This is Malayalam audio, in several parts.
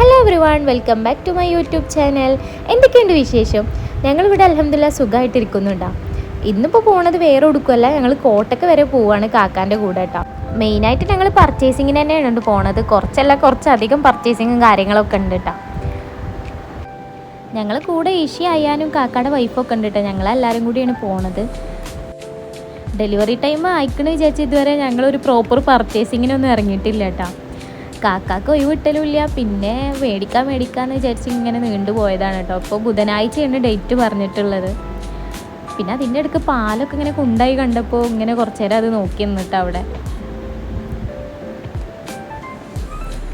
Hello everyone welcome back to my YouTube channel എന്തൊക്കെയുണ്ട് വിശേഷം? ഞങ്ങളിവിടെ അലഹമില്ല സുഖമായിട്ടിരിക്കുന്നുണ്ടോ ഇന്നിപ്പോൾ പോണത് വേറെ കൊടുക്കുമല്ല ഞങ്ങൾ കോട്ടക്ക് വരെ പോവാണ് കാക്കാന്റെ കൂടെ കേട്ടോ മെയിനായിട്ട് ഞങ്ങൾ പർച്ചേസിങ്ങിന് തന്നെയാണ് പോണത്. കുറച്ചല്ല കുറച്ചധികം പർച്ചേസിങ്ങും കാര്യങ്ങളൊക്കെ ഉണ്ട് കേട്ടോ ഞങ്ങൾ കൂടെ ഈഷി അയ്യാനും കാക്കയുടെ വൈഫൊക്കെ ഉണ്ട് കേട്ടോ ഞങ്ങളെല്ലാവരും കൂടിയാണ് പോണത്. ഡെലിവറി ടൈം അയക്കണമെന്ന് വിചാരിച്ച് ഇതുവരെ ഞങ്ങളൊരു പ്രോപ്പർ പർച്ചേസിങ്ങിനൊന്നും ഇറങ്ങിയിട്ടില്ല കേട്ടോ കാക്കാക്ക് ഒഴിവ് ഇല്ല പിന്നെ മേടിക്കാൻ മേടിക്കാന്ന് വിചാരിച്ച് ഇങ്ങനെ നീണ്ടു പോയതാണ് കേട്ടോ. അപ്പോൾ ബുധനാഴ്ചയാണ് ഡേറ്റ് പറഞ്ഞിട്ടുള്ളത്. പിന്നെ അതിന്റെ അടുക്ക് പാലൊക്കെ ഇങ്ങനെ കുണ്ടായി കണ്ടപ്പോൾ ഇങ്ങനെ കുറച്ചു നേരം അത് നോക്കി നിന്നിട്ട് അവിടെ.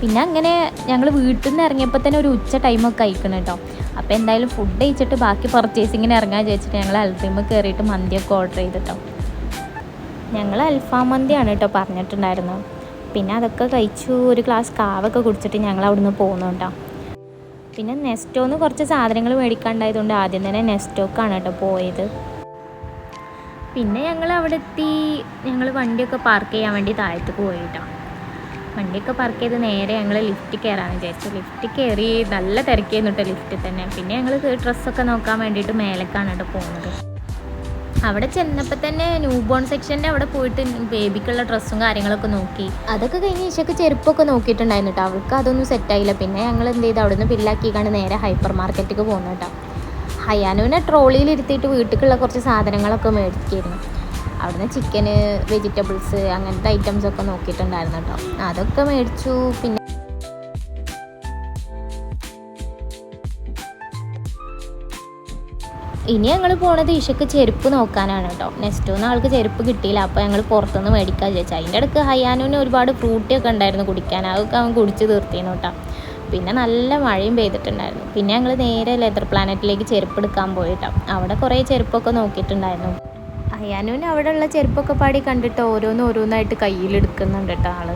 പിന്നെ അങ്ങനെ ഞങ്ങൾ വീട്ടിൽ നിന്ന് ഇറങ്ങിയപ്പോൾ തന്നെ ഒരു ഉച്ച ടൈമൊക്കെ അയക്കണം കേട്ടോ. അപ്പോൾ എന്തായാലും ഫുഡ് കഴിച്ചിട്ട് ബാക്കി പർച്ചേസിങ്ങിന് ഇറങ്ങാൻ ചോദിച്ചിട്ട് ഞങ്ങൾ അൽഫീമ് കയറിയിട്ട് മന്തിയൊക്കെ ഓർഡർ ചെയ്തിട്ടോ. ഞങ്ങൾ അൽഫാം മന്തിയാണ് കേട്ടോ പറഞ്ഞിട്ടുണ്ടായിരുന്നത്. പിന്നെ അതൊക്കെ കഴിച്ചു ഒരു ഗ്ലാസ് കാവൊക്കെ കുടിച്ചിട്ട് ഞങ്ങൾ അവിടുന്ന് പോകുന്നുണ്ടോ പിന്നെ നെസ്റ്റോന്ന് കുറച്ച് സാധനങ്ങൾ മേടിക്കാണ്ടായതുകൊണ്ട് ആദ്യം തന്നെ നെസ്റ്റോക്കാണ് കേട്ടോ പോയത്. പിന്നെ ഞങ്ങൾ അവിടെ എത്തി ഞങ്ങൾ വണ്ടിയൊക്കെ പാർക്ക് ചെയ്യാൻ വേണ്ടി താഴത്ത് പോയിട്ടോ. വണ്ടിയൊക്കെ പാർക്ക് ചെയ്ത് നേരെ ഞങ്ങൾ ലിഫ്റ്റ് കയറാമെന്ന് വിചാരിച്ചു. ലിഫ്റ്റ് കയറി നല്ല തിരക്കിയെന്നിട്ട് ലിഫ്റ്റിൽ തന്നെ. പിന്നെ ഞങ്ങൾ ഡ്രസ്സൊക്കെ നോക്കാൻ വേണ്ടിയിട്ട് മേലേക്കാണ് കേട്ടോ പോകുന്നത് അവിടെ ചെന്നപ്പോൾ തന്നെ ന്യൂ ബോൺ സെക്ഷന്റെ അവിടെ പോയിട്ട് ബേബിക്കുള്ള ഡ്രസ്സും കാര്യങ്ങളൊക്കെ നോക്കി. അതൊക്കെ കഴിഞ്ഞ് ഇഷക്ക് ചെരുപ്പൊക്കെ നോക്കിയിട്ടുണ്ടായിരുന്നു കേട്ടോ അവൾക്ക് അതൊന്നും സെറ്റായില്ല പിന്നെ ഞങ്ങൾ എന്ത് ചെയ്ത്? അവിടെ നിന്ന് ബില്ലാക്കിക്കാണ് നേരെ ഹൈപ്പർ മാർക്കറ്റിക്ക് പോകുന്നു കേട്ടോ ഹയാനുവിനെ ട്രോളിയിൽ ഇരുത്തിയിട്ട് കുറച്ച് സാധനങ്ങളൊക്കെ മേടിക്കായിരുന്നു. അവിടുന്ന് ചിക്കന് വെജിറ്റബിൾസ് അങ്ങനത്തെ ഐറ്റംസ് ഒക്കെ നോക്കിയിട്ടുണ്ടായിരുന്നു കേട്ടോ അതൊക്കെ മേടിച്ചു. പിന്നെ ഇനി ഞങ്ങൾ പോണത് ഈശക്ക് ചെരുപ്പ് നോക്കാനാണ് കേട്ടോ. നെക്സ്റ്റ് ഒന്നും ആൾക്ക് ചെരുപ്പ് കിട്ടിയില്ല. അപ്പോൾ ഞങ്ങൾ പുറത്തുനിന്ന് മേടിക്കാൻ വിചാരിച്ചു. അതിന്റെ ഇടയ്ക്ക് ഹയാനുവിന് ഒരുപാട് ഫ്രൂട്ടിയൊക്കെ ഉണ്ടായിരുന്നു കുടിക്കാൻ. അതൊക്കെ അവൻ കുടിച്ച് തീർത്തിരുന്നു കേട്ടോ. പിന്നെ നല്ല മഴയും പെയ്തിട്ടുണ്ടായിരുന്നു. പിന്നെ ഞങ്ങൾ നേരെ ലെതർ പ്ലാനറ്റിലേക്ക് ചെരുപ്പ് എടുക്കാൻ പോയിട്ടോ അവിടെ കുറേ ചെരുപ്പൊക്കെ നോക്കിയിട്ടുണ്ടായിരുന്നു. അയ്യാനുവിന് അവിടെയുള്ള ചെരുപ്പൊക്കെ പാടി കണ്ടിട്ട് ഓരോന്ന് ഓരോന്നായിട്ട് കയ്യിലെടുക്കുന്നുണ്ട് കേട്ടോ ആൾ.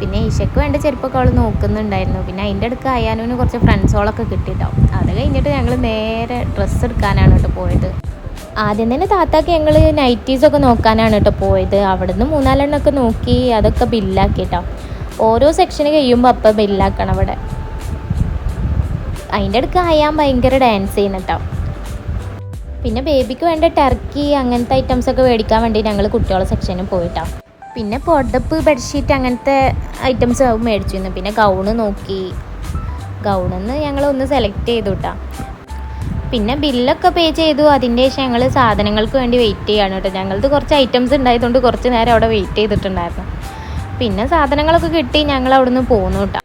പിന്നെ ഈശയ്ക്ക് വേണ്ട ചെരുപ്പൊക്കെ അവൾ നോക്കുന്നുണ്ടായിരുന്നു. പിന്നെ അതിന്റെ അടുക്ക് അയാനുവിന് കുറച്ച് ഫ്രണ്ട്സോളൊക്കെ കിട്ടിട്ടോ. അത് കഴിഞ്ഞിട്ട് ഞങ്ങൾ നേരെ ഡ്രസ്സ് എടുക്കാനാണ് കേട്ടോ പോയത്. ആദ്യം തന്നെ താത്താക്ക് ഞങ്ങൾ നൈറ്റീസൊക്കെ നോക്കാനാണ് കേട്ടോ പോയത്. അവിടുന്ന് മൂന്നാലെണ്ണമൊക്കെ നോക്കി അതൊക്കെ ബില്ലാക്കിട്ടോ ഓരോ സെക്ഷന് കഴിയുമ്പോൾ അപ്പം ബില്ലാക്കണം അവിടെ. അതിന്റെ അടുക്ക് അയാൻ ഭയങ്കര ഡാൻസ് ചെയ്യുന്ന കേട്ടോ പിന്നെ ബേബിക്ക് വേണ്ട ടർക്കി അങ്ങനത്തെ ഐറ്റംസൊക്കെ മേടിക്കാൻ വേണ്ടി ഞങ്ങൾ കുട്ടികളുടെ സെക്ഷനിൽ പോയിട്ടോ. പിന്നെ പൊടപ്പ് ബെഡ്ഷീറ്റ് അങ്ങനത്തെ ഐറ്റംസ് മേടിച്ചിരുന്നു. പിന്നെ ഗൗണ് നോക്കി. ഗൗണെന്ന് ഞങ്ങൾ ഒന്ന് സെലക്ട് ചെയ്തു കേട്ടോ പിന്നെ ബില്ലൊക്കെ പേ ചെയ്തു. അതിന്റെ ശേഷം ഞങ്ങൾ സാധനങ്ങൾക്ക് വേണ്ടി വെയിറ്റ് ചെയ്യാണ് കേട്ടോ. ഞങ്ങൾക്ക് കുറച്ച് ഐറ്റംസ് ഉണ്ടായതുകൊണ്ട് കുറച്ച് നേരം അവിടെ വെയിറ്റ് ചെയ്തിട്ടുണ്ടായിരുന്നു. പിന്നെ സാധനങ്ങളൊക്കെ കിട്ടി. ഞങ്ങൾ അവിടുന്ന് പോന്നു കേട്ടോ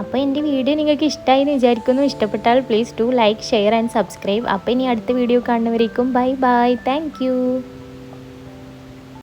അപ്പോൾ എന്റെ വീഡിയോ നിങ്ങൾക്ക് ഇഷ്ടമായി എന്ന് വിചാരിക്കുന്നു. ഇഷ്ടപ്പെട്ടാൽ please to like share and subscribe അപ്പോൾ ഇനി അടുത്ത വീഡിയോ കാണുന്നവരേക്കും ബൈ ബൈ താങ്ക്